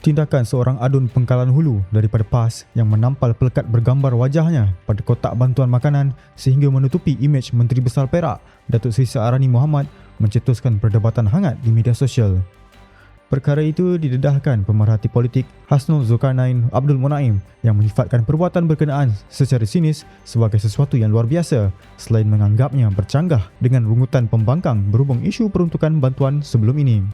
tindakan seorang adun pengkalan hulu daripada PAS yang menampal pelekat bergambar wajahnya pada kotak bantuan makanan sehingga menutupi imej Menteri Besar Perak, Datuk Seri Arani Muhammad mencetuskan perdebatan hangat di media sosial. Perkara itu didedahkan pemerhati politik Hasnul Zulkarnain Abdul Munaim yang menyifatkan perbuatan berkenaan secara sinis sebagai sesuatu yang luar biasa selain menganggapnya bercanggah dengan rungutan pembangkang berhubung isu peruntukan bantuan sebelum ini.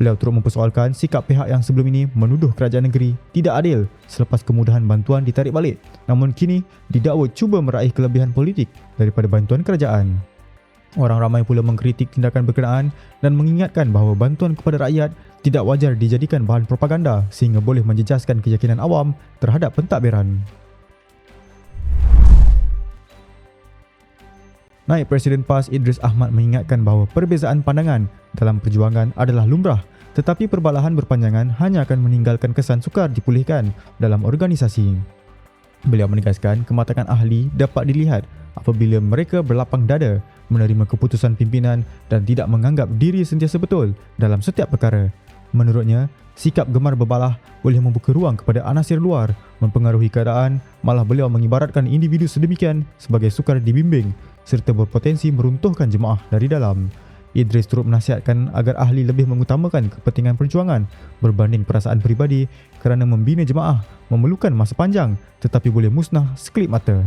Beliau turut mempersoalkan sikap pihak yang sebelum ini menuduh kerajaan negeri tidak adil selepas kemudahan bantuan ditarik balik namun kini didakwa cuba meraih kelebihan politik daripada bantuan kerajaan. Orang ramai pula mengkritik tindakan berkenaan dan mengingatkan bahawa bantuan kepada rakyat tidak wajar dijadikan bahan propaganda sehingga boleh menjejaskan keyakinan awam terhadap pentadbiran. Naib Presiden PAS Idris Ahmad mengingatkan bahawa perbezaan pandangan dalam perjuangan adalah lumrah tetapi perbalahan berpanjangan hanya akan meninggalkan kesan sukar dipulihkan dalam organisasi. Beliau menegaskan kematangan ahli dapat dilihat apabila mereka berlapang dada menerima keputusan pimpinan dan tidak menganggap diri sentiasa betul dalam setiap perkara. Menurutnya, sikap gemar berbalah boleh membuka ruang kepada anasir luar mempengaruhi keadaan malah beliau mengibaratkan individu sedemikian sebagai sukar dibimbing serta berpotensi meruntuhkan jemaah dari dalam. Idris turut menasihatkan agar ahli lebih mengutamakan kepentingan perjuangan berbanding perasaan peribadi kerana membina jemaah memerlukan masa panjang tetapi boleh musnah sekelip mata.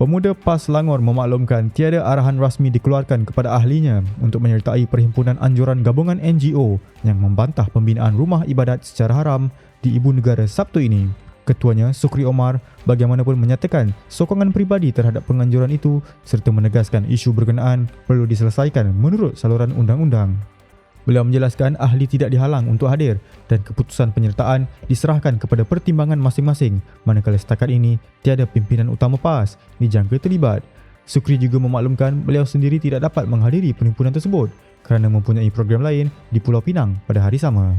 Pemuda PAS Langor memaklumkan tiada arahan rasmi dikeluarkan kepada ahlinya untuk menyertai perhimpunan anjuran gabungan NGO yang membantah pembinaan rumah ibadat secara haram di ibu negara Sabtu ini. Ketuanya, Sukri Omar, bagaimanapun menyatakan sokongan pribadi terhadap penganjuran itu serta menegaskan isu berkenaan perlu diselesaikan menurut saluran undang-undang. Beliau menjelaskan ahli tidak dihalang untuk hadir dan keputusan penyertaan diserahkan kepada pertimbangan masing-masing manakala setakat ini tiada pimpinan utama PAS dijangka terlibat. Sukri juga memaklumkan beliau sendiri tidak dapat menghadiri perhimpunan tersebut kerana mempunyai program lain di Pulau Pinang pada hari sama.